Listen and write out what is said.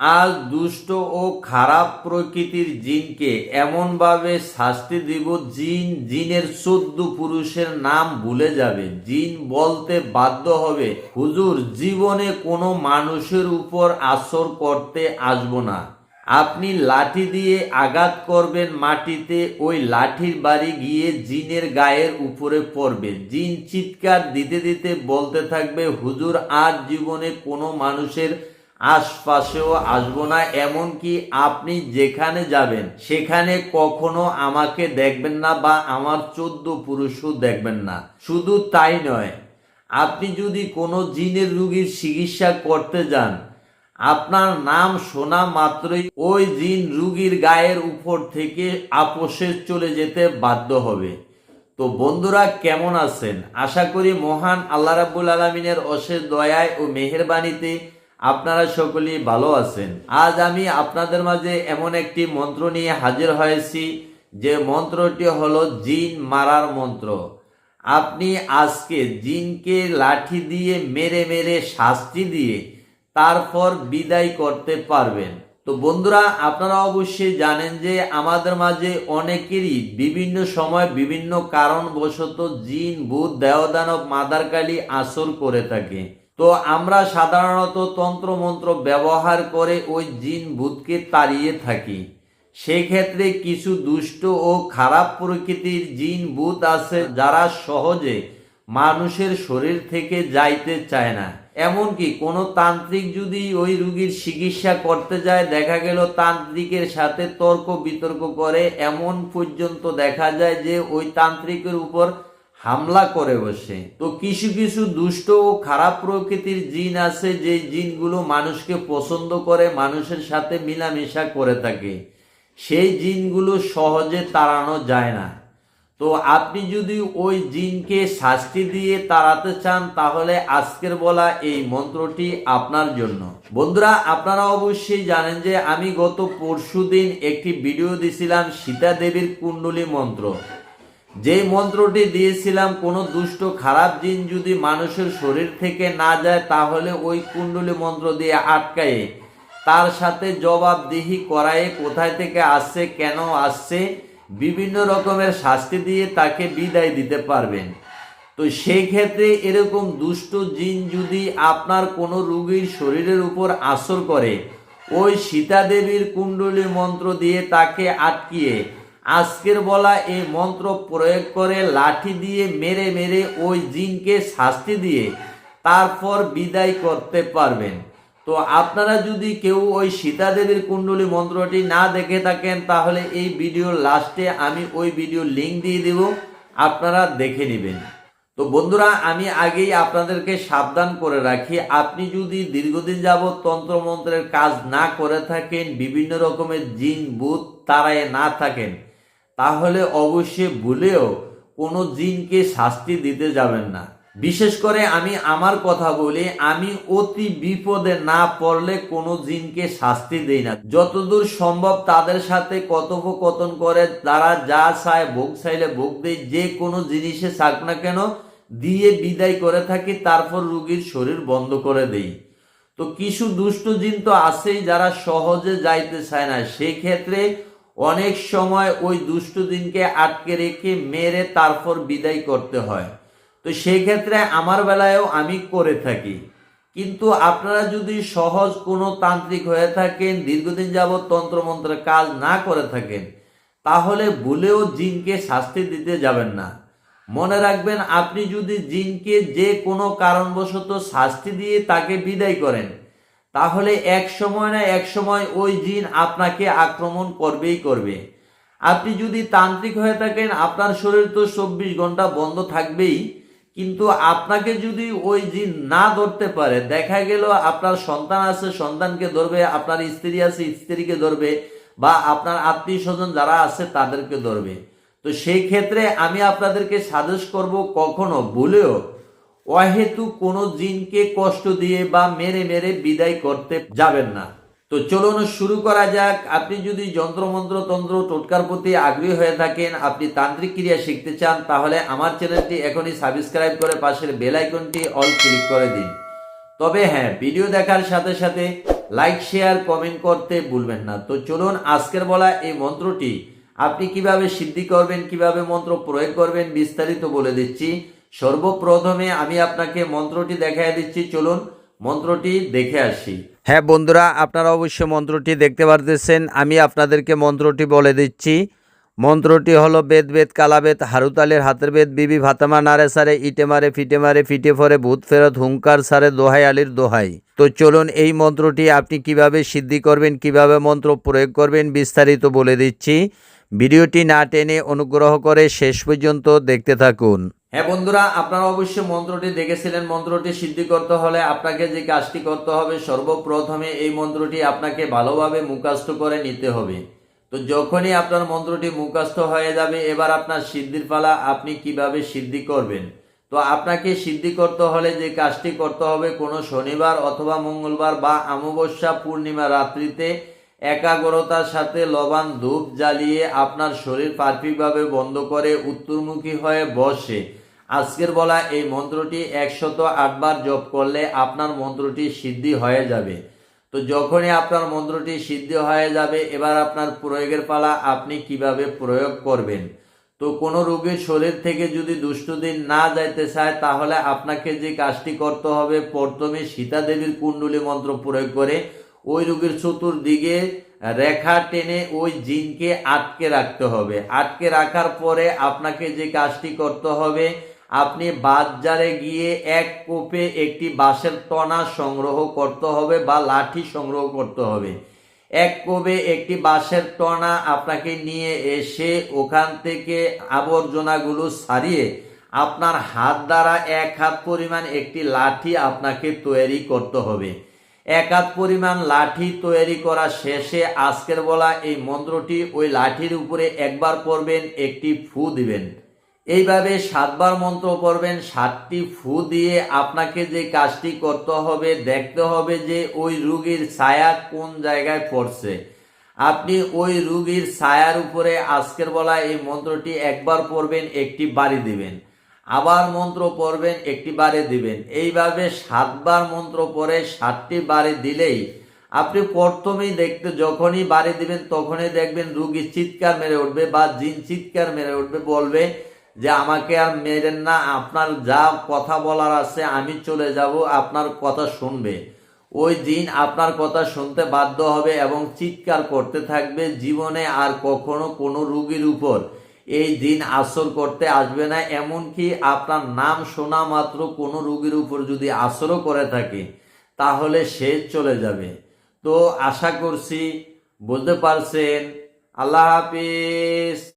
আজ দুষ্ট ও খারাপ প্রকৃতির জিনকে এমনভাবে শাস্তি দিব জিন, জিনের চোদ্দ পুরুষের নাম ভুলে যাবে। জিন বলতে বাধ্য হবে, হুজুর, জীবনে কোনো মানুষের উপর আসর করতে আসব না। আপনি লাঠি দিয়ে আঘাত করবেন মাটিতে, ওই লাঠির বাড়ি গিয়ে জিনের গায়ের উপরে পড়বে। জিন চিৎকার দিতে দিতে বলতে থাকবে, হুজুর আর জীবনে কোনো মানুষের আশপাশেও আসব না, এমনকি আপনি যেখানে যাবেন, সেখানে কখনো আমাকে দেখবেন না বা আমার চোদ্দ পুরুষও দেখবেন না। শুধু তাই নয়, আপনি যদি কোনো জিনের রুগীর চিকিৎসা করতে যান, আপনার নাম শোনা মাত্রই ওই জিন রুগীর গায়ের উপর থেকে আপোষে চলে যেতে বাধ্য হবে। তো বন্ধুরা, কেমন আছেন? আশা করি মহান আল্লাহ রাব্বুল আলমিনের অশেষ দয়ায় ও মেহেরবানিতে আপনারা সকলেই ভালো আছেন। আজ আমি আপনাদের মাঝে এমন একটি মন্ত্র নিয়ে হাজির হয়েছি, যে মন্ত্রটি হলো জিন মারার মন্ত্র। আপনি আজকে জিনকে লাঠি দিয়ে মেরে মেরে শাস্তি দিয়ে তারপর বিদায় করতে পারবেন। তো বন্ধুরা, আপনারা অবশ্যই জানেন যে আমাদের মাঝে অনেকেরই বিভিন্ন সময় বিভিন্ন কারণবশত জিন ভূত দেওদানব, মাদারকালী আসর করে থাকে। তো আমরা সাধারণত তন্ত্রমন্ত্র ব্যবহার করে ওই জিন ভূতকে তাড়িয়ে থাকি। সেক্ষেত্রে কিছু দুষ্ট ও খারাপ প্রকৃতির জিন ভূত আছে যারা সহজে মানুষের শরীর থেকে যাইতে চায় না। এমনকি কোনো তান্ত্রিক যদি ওই রুগীর চিকিৎসা করতে যায়, দেখা গেল তান্ত্রিকের সাথে তর্ক বিতর্ক করে, এমন পর্যন্ত দেখা যায় যে ওই তান্ত্রিকের উপর হামলা করে বসে। তো কিছু কিছু দুষ্ট ও খারাপ প্রকৃতির জিন আছে, যে জিনগুলো মানুষকে পছন্দ করে, মানুষের সাথে মিলামেশা করে থাকে। সেই জিনগুলো সহজে তাড়ানো যায় না। তো আপনি যদি ওই জিনকে শাস্তি দিয়ে তাড়াতে চান, তাহলে আজকের বলা এই মন্ত্রটি আপনার জন্য। বন্ধুরা, আপনারা অবশ্যই জানেন যে আমি গত পরশু দিন একটি ভিডিও দিছিলাম সীতা দেবীর কুণ্ডলী মন্ত্র। যে মন্ত্রটি দিয়েছিলাম, কোনো দুষ্ট খারাপ জিন যদি মানুষের শরীর থেকে না যায়, তাহলে ওই কুণ্ডলী মন্ত্র দিয়ে আটকায়ে, তার সাথে জবাবদিহি করায়ে কোথায় থেকে আসছে, কেন আসছে, বিভিন্ন রকমের শাস্তি দিয়ে তাকে বিদায় দিতে পারবেন। তো সেই ক্ষেত্রে এরকম দুষ্ট জিন যদি আপনার কোনো রুগীর শরীরের উপর আসর করে, ওই সীতা দেবীর কুণ্ডলী মন্ত্র দিয়ে তাকে আটকিয়ে আজকের বলা এই মন্ত্র প্রয়োগ করে লাঠি দিয়ে মেরে মেরে ওই জিনকে শাস্তি দিয়ে তারপর বিদায় করতে পারবেন। তো আপনারা যদি কেউ ওই সীতা দেবীর কুণ্ডলী মন্ত্রটি না দেখে থাকেন, তাহলে এই ভিডিওর লাস্টে আমি ওই ভিডিও লিঙ্ক দিয়ে দেব, আপনারা দেখে নেবেন। তো বন্ধুরা, আমি আগেই আপনাদেরকে সাবধান করে রাখি, আপনি যদি দীর্ঘদিন যাবৎ তন্ত্রমন্ত্রের কাজ না করে থাকেন, বিভিন্ন রকমের জিন বুথ তারায় না থাকেন তাহলে অবশ্যই ভুলেও কোনো জিনকে শাস্তি দিতে যাবেন না। বিশেষ করে আমি আমার কথা বলি, আমি অতি বিপদে না পড়লে কোনো জিনকে শাস্তি দেই না। যতদূর সম্ভব তাদের সাথে কথোপকথন করে, তারা যা চায় ভোগ চাইলে ভোগ দেয়, যে কোনো জিনিসে থাক না কেন, দিয়ে বিদায় করে থাকি, তারপর রুগীর শরীর বন্ধ করে দেই। তো কিছু দুষ্ট জিন তো আছেই যারা সহজে যাইতে চায় না। সেই ক্ষেত্রে অনেক সময় ওই দুষ্ট দিনকে আটকে রেখে মেরে তারপর বিদায় করতে হয়। তো সেই ক্ষেত্রে আমার বেলায়ও আমি করে থাকি। কিন্তু আপনারা যদি সহজ কোনো তান্ত্রিক হয়ে থাকেন, দীর্ঘদিন যাবৎ তন্ত্রমন্ত্রের কাজ না করে থাকেন, তাহলে ভুলেও জিনকে শাস্তি দিতে যাবেন না। মনে রাখবেন, আপনি যদি জিনকে যে কোনো কারণবশত শাস্তি দিয়ে তাকে বিদায় করেন তাহলে এক সময় না এক সময় ওই জিন আপনাকে আক্রমণ করবেই করবে। আপনি যদি তান্ত্রিক হয়ে থাকেন, আপনার শরীর তো চব্বিশ ঘণ্টা বন্ধ থাকবেই। কিন্তু আপনাকে যদি ওই জিন না ধরতে পারে, দেখা গেল আপনার সন্তান আছে, সন্তানকে ধরবে, আপনার স্ত্রী আছে, স্ত্রীকে ধরবে, বা আপনার আত্মীয় স্বজন যারা আছে তাদেরকে ধরবে। তো সেই ক্ষেত্রে আমি আপনাদেরকে সাজেস্ট করব কখনো ভুলেও অহেতু কোনো জিনকে কষ্ট দিয়ে বা মেরে মেরে বিদায় করতে যাবেন না। তো চলুন শুরু করা যাক। আপনি যদি যন্ত্রমন্ত্র তন্ত্র টোটকার প্রতি আগ্রহী হয়ে থাকেন, আপনি তান্ত্রিক ক্রিয়া শিখতে চান, তাহলে আমার চ্যানেলটি এখনই সাবস্ক্রাইব করে পাশের বেল আইকনটি অল ক্লিক করে দিন। তবে হ্যাঁ ভিডিও দেখার সাথে সাথে লাইক, শেয়ার, কমেন্ট করতে ভুলবেন না। তো চলুন আজকের বলা এই মন্ত্রটি। আপনি কীভাবে সিদ্ধি করবেন, কীভাবে মন্ত্র প্রয়োগ করবেন বিস্তারিত বলে দিচ্ছি। সর্বপ্রথমে আমি আপনাকে মন্ত্রটি দেখাই দিচ্ছি, চলুন মন্ত্রটি দেখে আসি। হ্যাঁ বন্ধুরা, আপনারা অবশ্যই মন্ত্রটি দেখতে পারতেছেন, আমি আপনাদেরকে মন্ত্রটি বলে দিচ্ছি। মন্ত্রটি হলো বেদ বেদ কালাবেদ হারুতালের হাতের বেদ, বিবি ভাতামা নারে সারে, ইটে মারে, ফিটে মারে, ফিটে ফরে, ভূত ফেরত, হুঙ্কার সারে, দোহাই আলীর দোহাই। তো চলুন এই মন্ত্রটি আপনি কীভাবে সিদ্ধি করবেন, কীভাবে মন্ত্র প্রয়োগ করবেন বিস্তারিত বলে দিচ্ছি। ভিডিওটি না টেনে অনুগ্রহ করে শেষ পর্যন্ত দেখতে থাকুন। হ্যাঁ বন্ধুরা, আপনারা অবশ্যই মন্ত্রটি দেখেছিলেন। মন্ত্রটি সিদ্ধি করতে হলে আপনাকে যে কাজটি করতে হবে, সর্বপ্রথমে এই মন্ত্রটি আপনাকে ভালোভাবে মুখাস্ত করে নিতে হবে। তো যখনই আপনার মন্ত্রটি মুখাস্ত হয়ে যাবে, এবার আপনার সিদ্ধির পালা আপনি কীভাবে সিদ্ধি করবেন? তো আপনাকে সিদ্ধি করতে হলে যে কাজটি করতে হবে, কোনো শনিবার অথবা মঙ্গলবার বা অমাবস্যা পূর্ণিমা রাত্রিতে একাগ্রতার সাথে লবণ ধূপ জ্বালিয়ে আপনার শরীর পারফিকভাবে বন্ধ করে উত্তরমুখী হয়ে বসে। আজকের বলা এই মন্ত্রটি একশত আটবার জপ করলে আপনার মন্ত্রটি সিদ্ধি হয়ে যাবে। তো যখনই আপনার মন্ত্রটি সিদ্ধি হয়ে যাবে, এবার আপনার প্রয়োগের পালা আপনি কীভাবে প্রয়োগ করবেন? তো কোনো রোগীর শরীর থেকে যদি দুষ্টদিন না যাইতে চায়, তাহলে আপনাকে যে কাজটি করতে হবে, প্রথমে সীতা দেবীর কুণ্ডলী মন্ত্র প্রয়োগ করে ওই রোগীর চতুর্দিকে রেখা টেনে ওই জিনকে আটকে রাখতে হবে। আটকে রাখার পরে আপনাকে যে কাজটি করতে হবে আপনি বাজারে গিয়ে এক কোপে একটি বাঁশের টনা সংগ্রহ করতে হবে বা লাঠি সংগ্রহ করতে হবে। এক কোবে একটি বাঁশের টনা আপনাকে নিয়ে এসে ওখান থেকে আবর্জনাগুলো সারিয়ে আপনার হাত দ্বারা এক হাত পরিমাণ একটি লাঠি আপনাকে তৈরি করতে হবে। এক হাত পরিমাণ লাঠি তৈরি করা শেষে আজকের বলা এই মন্ত্রটি ওই লাঠির উপরে একবার পড়বেন, একটি ফু দিবেন। এইভাবে সাতবার মন্ত্র পড়বেন, সাতটি ফু দিয়ে আপনাকে যে কাজটি করতে হবে, দেখতে হবে যে ওই রুগীর ছায়া কোন জায়গায় পড়ছে। আপনি ওই রুগীর ছায়ার উপরে আজকের বলা এই মন্ত্রটি একবার পড়বেন, একটি বাড়ি দিবেন। আবার মন্ত্র পড়বেন, একটি বারে দিবেন। এইভাবে সাতবার মন্ত্র পরে সাতটি বারে দিলেই আপনি প্রথমেই দেখতে যখনই বাড়ি দিবেন, তখনই দেখবেন রুগী চিৎকার মেরে উঠবে বা জিন চিৎকার মেরে উঠবে, বলবে যে আমাকে আর মেরেন না, আপনার যা কথা বলার আছে আমি চলে যাব, আপনার কথা শুনবে। ওই দিন আপনার কথা শুনতে বাধ্য হবে এবং চিৎকার করতে থাকবে, জীবনে আর কখনো কোনো রুগীর উপর। এই দিন আসর করতে আসবে না, এমনকি আপনার নাম শোনা মাত্র কোনো রুগীর উপর যদি আসরও করে থাকে, তাহলে সে চলে যাবে। তো আশা করছি বুঝতে পারছেন। আল্লাহ হাফিজ।